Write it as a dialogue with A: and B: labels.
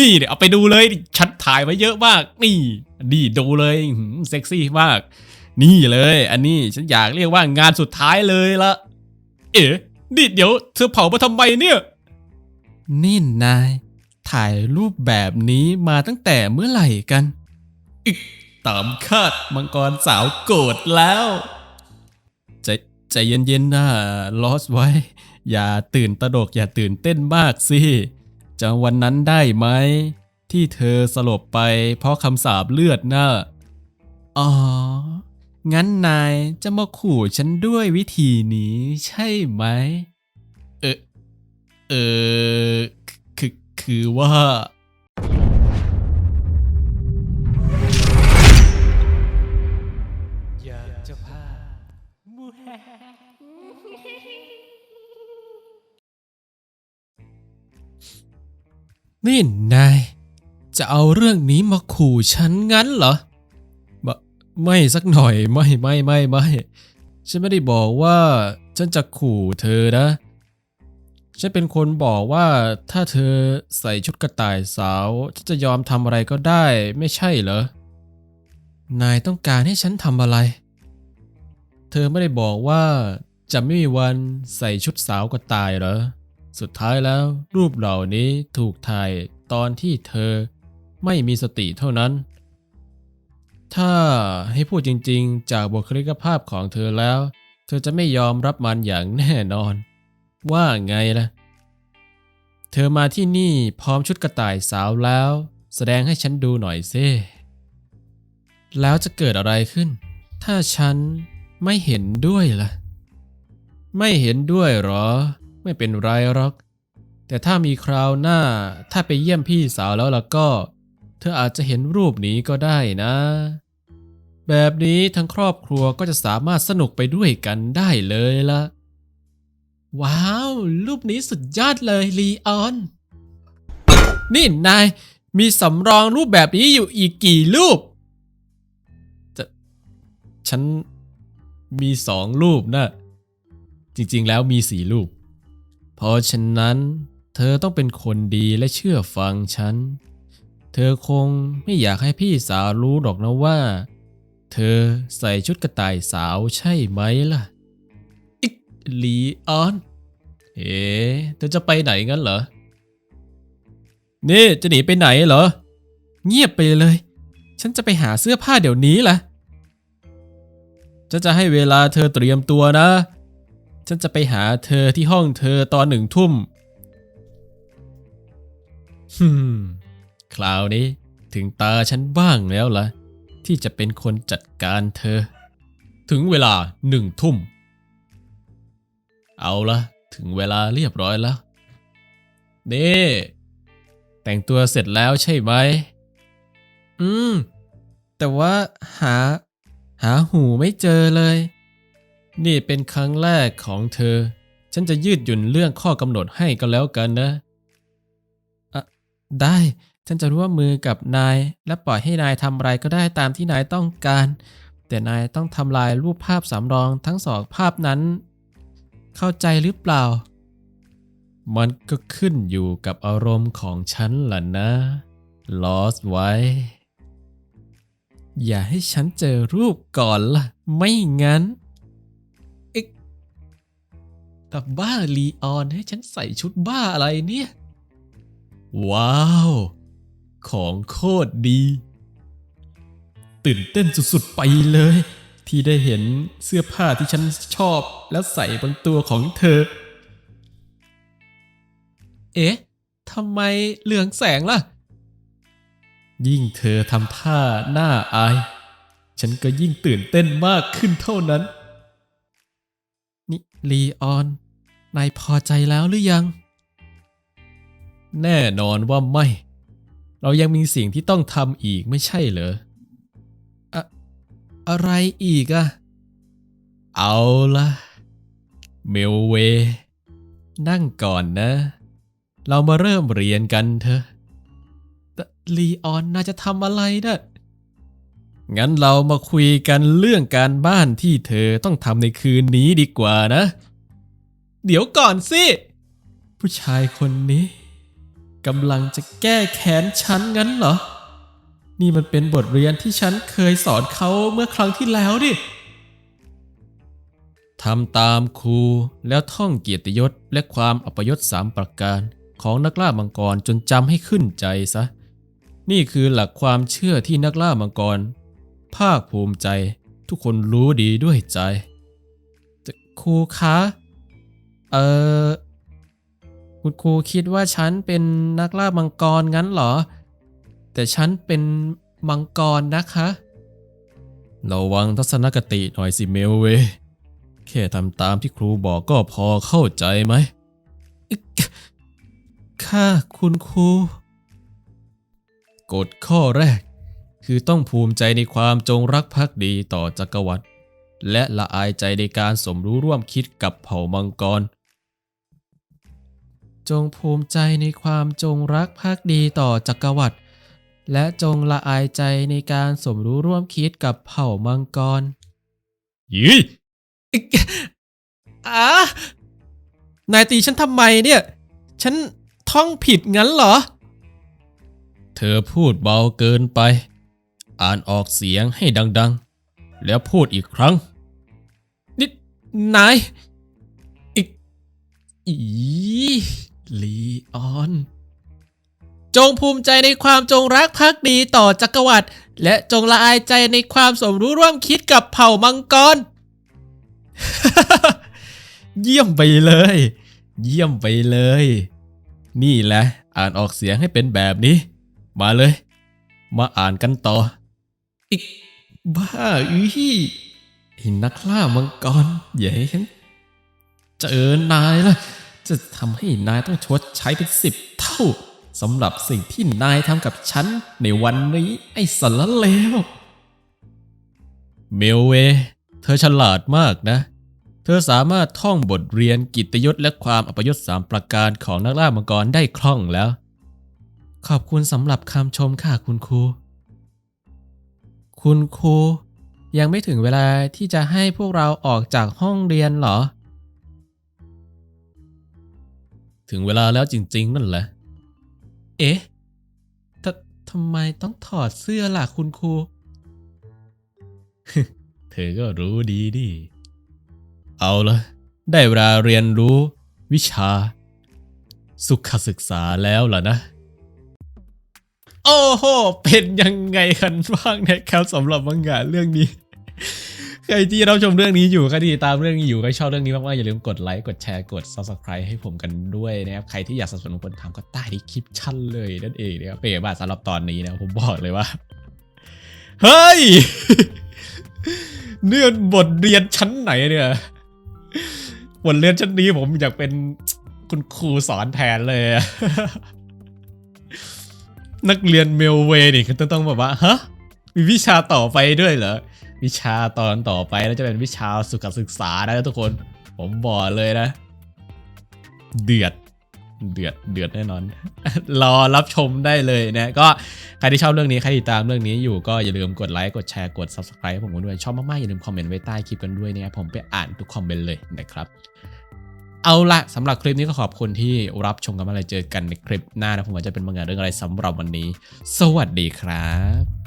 A: นี่เดี๋ยวเอาไปดูเลยฉันถ่ายไว้เยอะมาก นี่นี่ดูเลยเซ็กซี่มาก นี่เลย อันนี้ฉันอยากเรียกว่างานสุดท้ายเลยละ เอ๋นี่เดี๋ยวเธอเผามาทำไมเนี่ย นี่นาย ถ่ายรูปแบบนี้มาตั้งแต่เมื่อไหร่กันอิกตามคาดมังกรสาวโกรธแล้วใจใจเย็นๆนะลอสไว้ อย่าตื่นตระดกอย่าตื่นเต้นมากสิ จำวันนั้นได้ไหม ที่เธอสลบไปเพราะคำสาปเลือดน่ะอ๋อ งั้นนายจะมาขู่ฉันด้วยวิธีนี้ใช่ไหม เออเออคือคือว่าอยากจะพา นี่นาย จะเอาเรื่องนี้มาขู่ฉันงั้นเหรอบไม่สักหน่อยไม่ไม่ไม่ไม่ฉันไม่ได้บอกว่า ฉันจะขู่เธอนะ ฉันเป็นคนบอกว่าถ้าเธอใส่ชุดกระต่ายสาวฉันจะยอมทำอะไรก็ได้ไม่ใช่เหรอ นายต้องการให้ฉันทำอะไร เธอไม่ได้บอกว่าจะไม่มีวันใส่ชุดสาวกระต่ายเหรอ สุดท้ายแล้วรูปเหล่านี้ถูกถ่ายตอนที่เธอไม่มีสติเท่านั้น ถ้าให้พูดจริงๆ จากบุคลิกภาพของเธอแล้ว เธอจะไม่ยอมรับมันอย่างแน่นอน ว่าไงล่ะ เธอมาที่นี่พร้อมชุดกระต่ายสาวแล้ว แสดงให้ฉันดูหน่อยซิแล้วจะเกิดอะไรขึ้น ถ้าฉันไม่เห็นด้วยล่ะ ไม่เห็นด้วยหรอ ไม่เป็นไรหรอก แต่ถ้ามีคราวหน้าถ้าไปเยี่ยมพี่สาวแล้วล่ะก็ เธออาจจะเห็นรูปนี้ก็ได้นะ แบบนี้ทั้งครอบครัวก็จะสามารถสนุกไปด้วยกันได้เลยละว้าว รูปนี้สุดยอดเลยลีออน นี่นาย มีสำรองรูปแบบนี้อยู่อีกกี่รูปจะฉันมีสองรูปนะ จริงๆแล้วมีสี่รูป เพราะฉะนั้น เธอต้องเป็นคนดีและเชื่อฟังฉัน เธอคงไม่อยากให้พี่สาวรู้หรอกนะว่า เธอใส่ชุดกระต่ายสาวใช่ไหมล่ะ อิกลีออน เอ๋เธอจะไปไหนงั้นเหรอ นี่จะหนีไปไหนเหรอ เงียบไปเลย ฉันจะไปหาเสื้อผ้าเดี๋ยวนี้ล่ะฉันจะให้เวลาเธอเตรียมตัวนะ ฉันจะไปหาเธอที่ห้องเธอตอนหนึ่งทุ่มฮึมคราวนี้ถึงตาฉันบ้างแล้วล่ะ ที่จะเป็นคนจัดการเธอ ถึงเวลาหนึ่งทุ่ม เอาละถึงเวลาเรียบร้อยแล้ว นี่ แต่งตัวเสร็จแล้วใช่ไหม อืม แต่ว่าหา หาหูไม่เจอเลย นี่เป็นครั้งแรกของเธอ ฉันจะยืดหยุ่นเรื่องข้อกำหนดให้ก็แล้วกันนะอะได้ ฉันจะร่วมมือกับนาย และปล่อยให้นายทำอะไรก็ได้ตามที่นายต้องการ แต่นายต้องทำลายรูปภาพสำรองทั้งสองภาพนั้น เข้าใจหรือเปล่า มันก็ขึ้นอยู่กับอารมณ์ของฉันล่ะนะลอสไว้ อย่าให้ฉันเจอรูปก่อนล่ะ ไม่งั้น แต่บ้าลีออนให้ฉันใส่ชุดบ้าอะไรเนี่ย ว้าว ของโคตรดี ตื่นเต้นสุดๆไปเลย ที่ได้เห็นเสื้อผ้าที่ฉันชอบแล้วใส่บนตัวของเธอ เอ๊ะทำไมเหลืองแสงล่ะ ยิ่งเธอทำท่าหน้าอาย ฉันก็ยิ่งตื่นเต้นมากขึ้นเท่านั้น นี่ลีออน นายพอใจแล้วหรือยัง แน่นอนว่าไม่ เรายังมีสิ่งที่ต้องทำอีกไม่ใช่เหรอ อะอะไรอีกอะเอาละเมลเว นั่งก่อนนะ เรามาเริ่มเรียนกันเถอะแต่ลีออนน่าจะทำอะไรน่ะ งั้นเรามาคุยกันเรื่องการบ้านที่เธอต้องทำในคืนนี้ดีกว่านะ เดี๋ยวก่อนสิ ผู้ชายคนนี้กำลังจะแก้แค้นฉันงั้นเหรอ นี่มันเป็นบทเรียนที่ฉันเคยสอนเขาเมื่อครั้งที่แล้วดิทำตามครูแล้วท่องเกียรติยศและความอัปยศสามประการของนักล่ามังกรจนจำให้ขึ้นใจซะ นี่คือหลักความเชื่อที่นักล่ามังกร ภาคภูมิใจ ทุกคนรู้ดีด้วยใจแต่ครูคะ เออคุณครูคิดว่าฉันเป็นนักล่ามังกรงั้นเหรอ แต่ฉันเป็นมังกรนะคะระวังทัศนคติหน่อยสิเมลเว แค่ทำตามที่ครูบอกก็พอเข้าใจไหมค่ะคุณครู กฎข้อแรก คือต้องภูมิใจในความจงรักภักดีต่อจักรวรรดิและละอายใจในการสมรู้ร่วมคิดกับเผ่ามังกร จงภูมิใจในความจงรักภักดีต่อจักรวรรดิและจงละอายใจในการสมรู้ร่วมคิดกับเผ่ามังกรยี่อ่านายตีฉันทำไมเนี่ย ฉันท่องผิดงั้นเหรอ เธอพูดเบาเกินไป อ่านออกเสียงให้ดังๆ แล้วพูดอีกครั้ง นี่นายอีกอีลีออน จงภูมิใจในความจงรักภักดีต่อจักรวรรดิและจงละอายใจในความสมรู้ร่วมคิดกับเผ่ามังกร เยี่ยมไปเลย เยี่ยมไปเลย นี่แหละ อ่านออกเสียงให้เป็นแบบนี้ มาเลย มาอ่านกันต่อ อีกบ้าอื้อไอ้นักล่ามังกรอย่าให้ฉันเจอนายละจะทำให้นายต้องชดใช้เป็นสิบเท่าสำหรับสิ่งที่นายทำกับฉันในวันนี้ไอ้สารเลวเมลเว เธอฉลาดมากนะ เธอสามารถท่องบทเรียนกิตตยศและความอัปยศสามประการของนักล่ามังกรได้คล่องแล้ว ขอบคุณสำหรับคำชมค่ะคุณครู คุณครูยังไม่ถึงเวลาที่จะให้พวกเราออกจากห้องเรียนเหรอ ถึงเวลาแล้วจริง ๆ นั่นแหละ เอ๊ะททำไมต้องถอดเสื้อล่ะคุณครู เธอก็รู้ดีดิเอาละได้เวลาเรียนรู้วิชา สุขศึกษาแล้วล่ะนะ โอ้โห เป็นยังไงกันบ้างนะครับสำหรับมังงะเรื่องนี้ ใครที่รับชมเรื่องนี้อยู่ใครที่ติดตามเรื่องนี้อยู่ใครชอบเรื่องนี้มากๆอย่าลืมกดไลค์กดแชร์กด subscribe ให้ผมกันด้วยนะครับ ใครที่อยากสนับสนุนคนทำก็ใต้ที่คลิปชั่นเลยนั่นเองนะครับเป็นบ้าสำหรับตอนนี้นะผมบอกเลยว่า เฮ้ยเนี่ยบทเรียนชั้นไหนเนี่ยบทเรียนชั้นนี้ผมอยากเป็นคุณครูสอนแทนเลย นักเรียนเมลเวนี่คือต้องแบบว่าฮะมีวิชาต่อไปด้วยเหรอ วิชาตอนต่อไปแล้วจะเป็นวิชาสุขศึกษานะทุกคน ผมบอกเลยนะ เดือดเดือดเดือดแน่นอน รอรับชมได้เลยนะ ก็ใครที่ชอบเรื่องนี้ ใครติดตามเรื่องนี้อยู่ก็อย่าลืมกดไลค์ กดแชร์ กด subscribe ให้ผมกันด้วย ชอบมากๆ อย่าลืมคอมเมนต์ไว้ใต้คลิปกันด้วยนะครับผมไปอ่านทุกคอมเมนต์เลยนะครับ เอาละสำหรับคลิปนี้ก็ขอบคุณที่รับชมกันมาเลยเจอกันในคลิปหน้านะผมว่าจะเป็นบางอย่างเรื่องอะไรสำหรับวันนี้ สวัสดีครับ